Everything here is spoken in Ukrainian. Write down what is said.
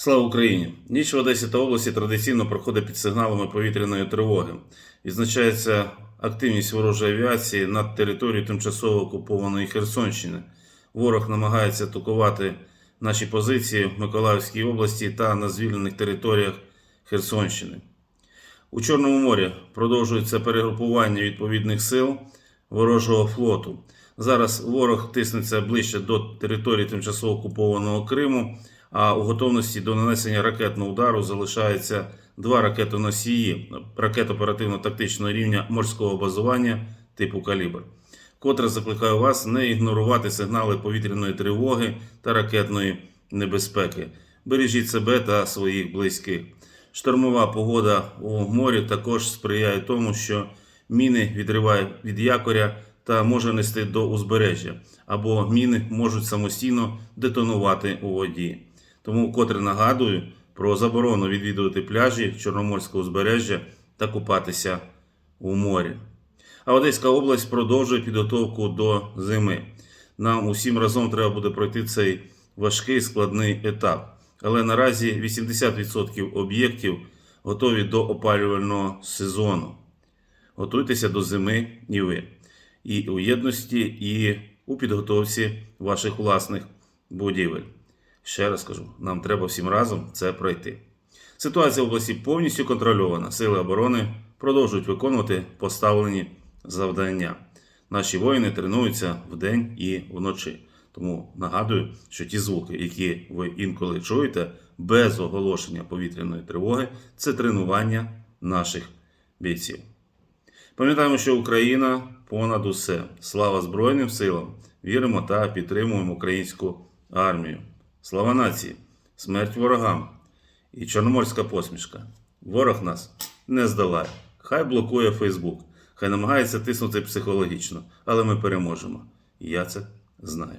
Слава Україні! Ніч в Одесі та області традиційно проходить під сигналами повітряної тривоги. Відзначається активність ворожої авіації над територією тимчасово окупованої Херсонщини. Ворог намагається атакувати наші позиції в Миколаївській області та на звільнених територіях Херсонщини. У Чорному морі продовжується перегрупування відповідних сил ворожого флоту. Зараз ворог тиснеться ближче до території тимчасово окупованого Криму, а у готовності до нанесення ракетного удару залишаються два ракетоносії ракет оперативно-тактичного рівня морського базування типу Калібр. Котре закликаю вас не ігнорувати сигнали повітряної тривоги та ракетної небезпеки. Бережіть себе та своїх близьких. Штормова погода у морі також сприяє тому, що міни відривають від якоря та може нести до узбережжя, або міни можуть самостійно детонувати у воді. Тому вкотре нагадую про заборону відвідувати пляжі Чорноморського узбережжя та купатися у морі. А Одеська область продовжує підготовку до зими. Нам усім разом треба буде пройти цей важкий складний етап. Але наразі 80% об'єктів готові до опалювального сезону. Готуйтеся до зими і ви. І у єдності, і у підготовці ваших власних будівель. Ще раз кажу, нам треба всім разом це пройти. Ситуація в області повністю контрольована. Сили оборони продовжують виконувати поставлені завдання. Наші воїни тренуються вдень і вночі. Тому нагадую, що ті звуки, які ви інколи чуєте без оголошення повітряної тривоги, це тренування наших бійців. Пам'ятаємо, що Україна понад усе. Слава Збройним силам! Віримо та підтримуємо українську армію. Слава нації! Смерть ворогам! І чорноморська посмішка. Ворог нас не здолає. Хай блокує Фейсбук, хай намагається тиснути психологічно, але ми переможемо. Я це знаю.